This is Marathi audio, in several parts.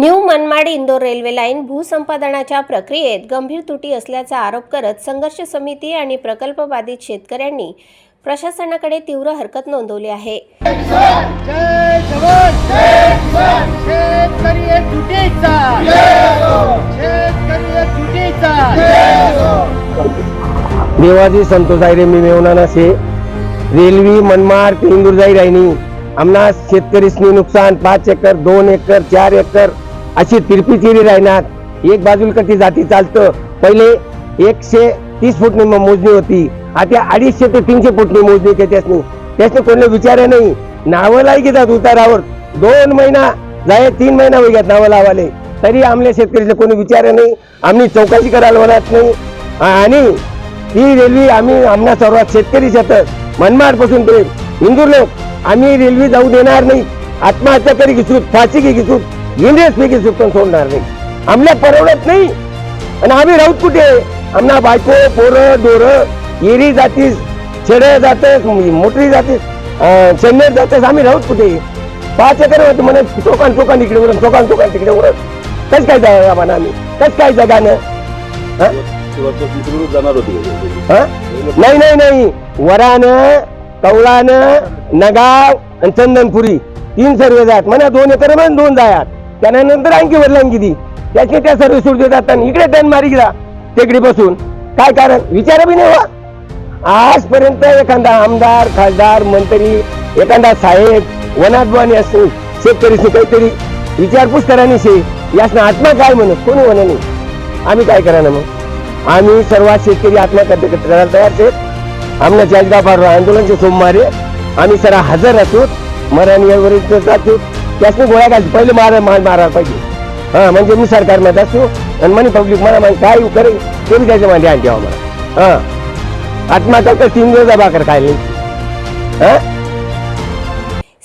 New Manmad Indore railway line भूसंपादनाच्या प्रक्रियेत गंभीर तुटी असल्याचा आरोप करत संघर्ष समिती आणि प्रकल्पबाधित शेतकऱ्यांनी प्रशासनाकडे तीव्र हरकत नोंदवली आहे. देवाजी संतोष आयरे मी मेवनाना से रेल्वे मनमाड ते इंदूर जाई राहिनी. आमना शेतकरीसनी नुकसान पाच एकर दोन एकर चार एकर. अशी तिरपी चिरी राहणार. एक बाजूला कधी जाती चालतं. पहिले एकशे तीस फुटनी मोजणी होती. आता अडीचशे ते तीनशे फुटनी मोजणी ते त्यासनी. त्यासनी कोणी विचार नाही. नावं लाई घेतात उतारावर. दोन महिना जाय तीन महिना होई नावं लावाले. तरी आमल्या शेतकरीला कोणी विचार नाही. आम्ही चौकशी करायला म्हणत नाही. आणि ही रेल्वे आम्ही आमना सर्वात शेतकरी शेतात. मनमाडपासून ते इंदूर लोक आम्ही रेल्वे जाऊ देणार नाही. आत्महत्या करी घेसूत फाशी घे घेसूत इंडियस पैकी सुटून सोडणार नाही. आम्हाला परवडत नाही. आणि आम्ही राहूत कुठे? आमना बायको पोरं दोर येरी जातीस छेड जातेस म्हणजे मोटरी जातीस चेन्नईत जातेस आम्ही राहूत कुठे? पाच एकर होत म्हणे चोकान चोकान इकडे उरत चोकान चोकान तिकडे उरत कस काय जाऊ आम्हाला आम्ही कस काय जागा ना नाही नाही नाही. वरान कवळान नगाव आणि चंदनपुरी. तीन सर्व जात. म्हणा दोन एकर म्हणून दोन जायात. त्यानंतर आणखी वडिलांनी किती त्याचे त्या सर्व सोड देतात असताना इकडे टन मारी गेला टेकडी बसून. काय कारण? विचार बी नाही वा आजपर्यंत एखादा आमदार खासदार मंत्री एखादा साहेब वनातवानी असतो शेतकरीशी काहीतरी विचारपूस करा शे यासनं आत्मा काय म्हणत कोणी म्हणा नाही. आम्ही काय करा ना मग? आम्ही सर्वात शेतकरी आत्महत्या करायला तयार आहेत आमना चाळीसगाव फार आंदोलनचे सोमवारी आम्ही सरा हजर असतो मराठी यावरील जातो. त्यासनी गोळ्या घालतो पहिले मारा मार मारायला पाहिजे. हा म्हणजे मी सरकार सरकारमध्ये असतो आणि म्हणे पब्लिक मला म्हणे काय करेल ते बी त्याच्या मध्ये आणते आम्हाला? हा. आत्महत्या तर तीन दिवस बाकर काय नाही हा?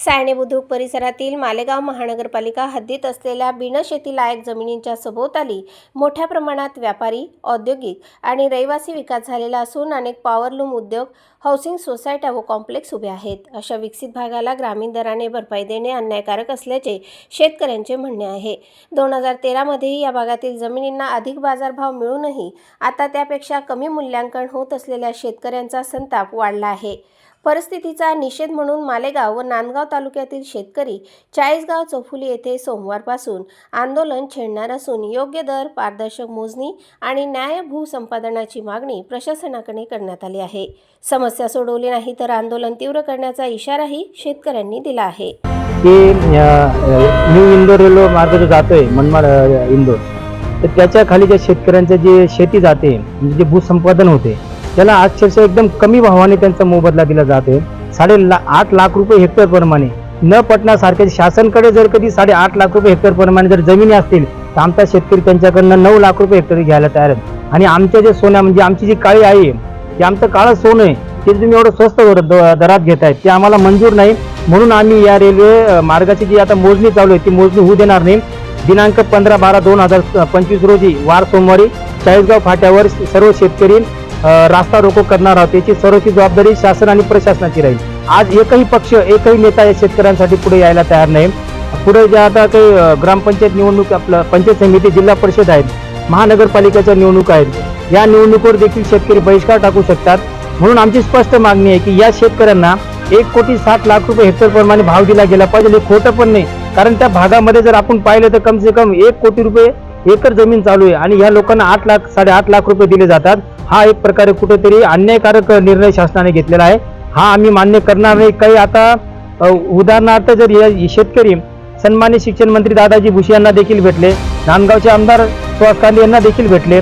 सायणे बुद्रुक परिसरातील मालेगाव महानगरपालिका हद्दीत असलेल्या बिनशेतीलायक जमिनींच्या सभोवताली मोठ्या प्रमाणात व्यापारी औद्योगिक आणि रहिवासी विकास झालेला असून अनेक पॉवरलूम उद्योग हाऊसिंग सोसायट्या व कॉम्प्लेक्स उभे आहेत. अशा विकसित भागाला ग्रामीण दराने भरपाई देणे अन्यायकारक असल्याचे शेतकऱ्यांचे म्हणणे आहे. दोन हजार तेरामध्येही या भागातील जमिनींना अधिक बाजारभाव मिळूनही आता त्यापेक्षा कमी मूल्यांकन होत असलेल्या शेतकऱ्यांचा संताप वाढला आहे. परिस्थितीचा निषेध म्हणून मालेगाव व नांदगाव तालुक्यातील शेतकरी चाळीसगाव चौफुली येथे सोमवारपासून आंदोलन छेडणार असून योग्य दर पारदर्शक मोजणी आणि न्याय भूसंपादनाची मागणी प्रशासनाकडे करण्यात आली आहे. समस्या सोडवली नाही तर आंदोलन तीव्र करण्याचा इशाराही शेतकऱ्यांनी दिला आहे. की न्यू इंदोर रेल्वे मार्ग जो जातोय मनमाड इंदोर. तर त्याच्याखाली ज्या शेतकऱ्यांचं जे शेती जाते म्हणजे जे भूसंपादन होते त्याला अक्षरशः एकदम कमी भावाने त्यांचा मोबदला दिला जातोय साडे ला आठ लाख रुपये हेक्टर प्रमाणे. न पटण्यासारखे शासनकडे जर कधी साडे आठ लाख रुपये हेक्टर प्रमाणे जर जमिनी असतील तर आमचा शेतकरी त्यांच्याकडनं नऊ लाख रुपये हेक्टर घ्यायला तयार आहेत. आणि आमच्या जे सोन्या म्हणजे आमची जी काळी आई आहे ते आमचं काळं सोनं आहे ते तुम्ही एवढं स्वस्त दर- द- दरात घेताय ते आम्हाला मंजूर नाही. म्हणून आम्ही या रेल्वे मार्गाची जी आता मोजणी चालू आहे ती मोजणी होऊ देणार नाही. दिनांक पंधरा बारा दोन हजार पंचवीस रोजी वार सोमवारी चाळीसगाव फाट्यावर सर्व शेतकरी रास्ता रोको करणार आहोत याची सर्वची जबाबदारी शासन आणि प्रशासनाची राहील. आज एकही पक्ष एकही नेता या शेतकऱ्यांसाठी पुढे यायला तयार नाही. पुढे ज्या आता काही ग्रामपंचायत निवडणूक आपलं पंचायत समिती जिल्हा परिषद आहेत महानगरपालिकेच्या निवडणूक आहेत या निवडणुकीवर देखील शेतकरी बहिष्कार टाकू शकतात. म्हणून आमची स्पष्ट मागणी आहे की या शेतकऱ्यांना एक कोटी साठ लाख रुपये हेक्टर प्रमाणे भाव दिला गेला पाहिजे. हे खोटं पण नाही. कारण त्या भागामध्ये जर आपण पाहिलं तर कम से कम एक कोटी रुपये एकर जमीन चालू आहे आणि ह्या लोकांना आठ लाख साडेआठ लाख रुपये दिले जातात. हा एक प्रकारे कुठेतरी अन्यायकारक निर्णय शासनाने घेतलेला आहे. हा आम्ही मान्य करणार नाही. काही आता उदाहरणार्थ जर या शेतकरी सन्मान्य शिक्षण मंत्री दादाजी भुसे यांना देखील भेटले नांदगावचे आमदार सुहास कांदे यांना देखील भेटले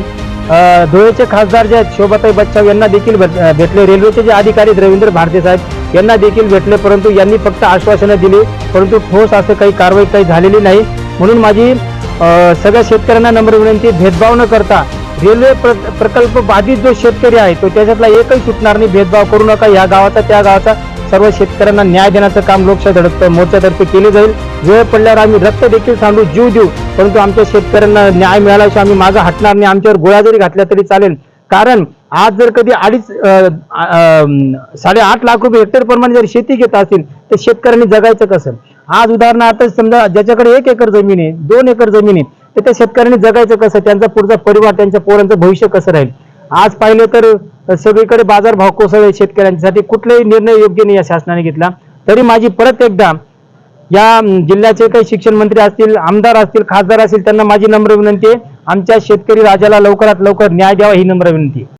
धुळेचे खासदार जे आहेत शोभाताई बच्चाव यांना देखील भेट- भेटले रेल्वेचे जे अधिकारी रवींद्र भारते साहेब यांना देखील भेटले परंतु यांनी फक्त आश्वासनं दिली परंतु ठोस असं काही कारवाई काही झालेली नाही. म्हणून माझी सगळ्या शेतकऱ्यांना नम्र विनंती भेदभाव न करता रेल्वे प्र- प्रकल्प बाधित जो शेतकरी आहे तो त्याच्यातला एकही सुटणार नाही भेदभाव करू नका. या गावाचा त्या गावाचा सर्व शेतकऱ्यांना न्याय देण्याचं काम लोकशाही धडक मोर्चातर्फे केले जाईल. वेळ पडल्यावर आम्ही रक्त देखील सांडू जीव देऊ परंतु आमच्या शेतकऱ्यांना न्याय मिळाल्याशिवाय आम्ही मागं हटणार नाही आमच्यावर गोळ्या जरी घातल्या तरी चालेल. कारण आज जर कधी अडीच साडेआठ लाख रुपये हेक्टर प्रमाणे जर शेती घेत असतील तर शेतकऱ्यांनी जगायचं कसं? आज उदाहरणार्थ समजा ज्याच्याकडे एक एकर जमीन आहे दोन एकर जमीन आहे तर त्या शेतकऱ्यांनी जगायचं कसं? त्यांचा पुढचा परिवार त्यांच्या पोरांचं भविष्य कसं राहील? आज पाहिलं तर सगळीकडे बाजारभाव कोसळले शेतकऱ्यांसाठी. कुठलाही निर्णय योग्य नाही या शासनाने घेतला. तरी माझी परत एकदा या जिल्ह्याचे काही शिक्षण मंत्री असतील आमदार असतील खासदार असतील त्यांना माझी नम्र विनंती आहे. आमच्या शेतकरी राजाला लवकरात लवकर न्याय द्यावा ही नम्र विनंती आहे.